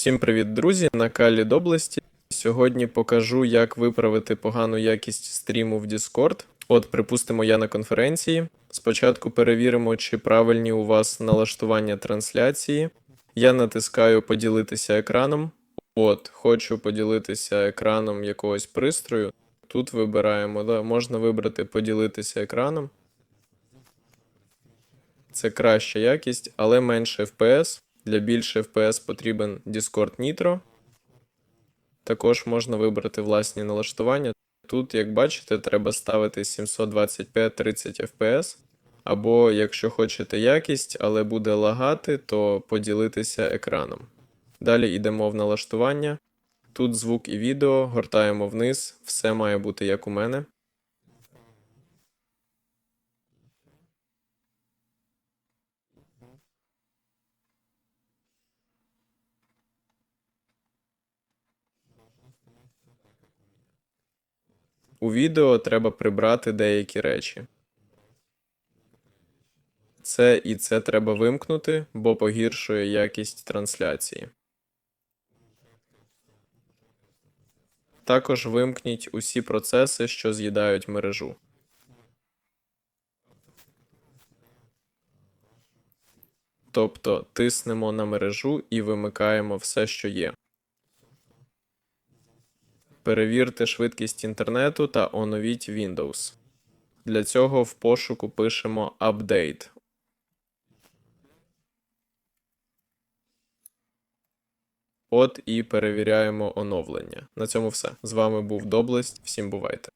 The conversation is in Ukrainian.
Всім привіт, друзі! На Калі Доблесті. Сьогодні покажу, як виправити погану якість стріму в Discord. От, припустимо, я на конференції. Спочатку перевіримо, чи правильні у вас налаштування трансляції. Я натискаю поділитися екраном. От, хочу поділитися екраном якогось пристрою. Тут вибираємо, да, можна вибрати поділитися екраном. Це краща якість, але менше FPS. Для більше FPS потрібен Discord Nitro. Також можна вибрати власні налаштування. Тут, як бачите, треба ставити 725-30 FPS. Або, якщо хочете якість, але буде лагати, то поділитися екраном. Далі йдемо в налаштування. Тут звук і відео, гортаємо вниз, все має бути як у мене. У відео треба прибрати деякі речі. Це і це треба вимкнути, бо погіршує якість трансляції. Також вимкніть усі процеси, що з'їдають мережу. Тобто тиснемо на мережу і вимикаємо все, що є. Перевірте швидкість інтернету та оновіть Windows. Для цього в пошуку пишемо Update. От і перевіряємо оновлення. На цьому все. З вами був Доблесть. Всім бувайте.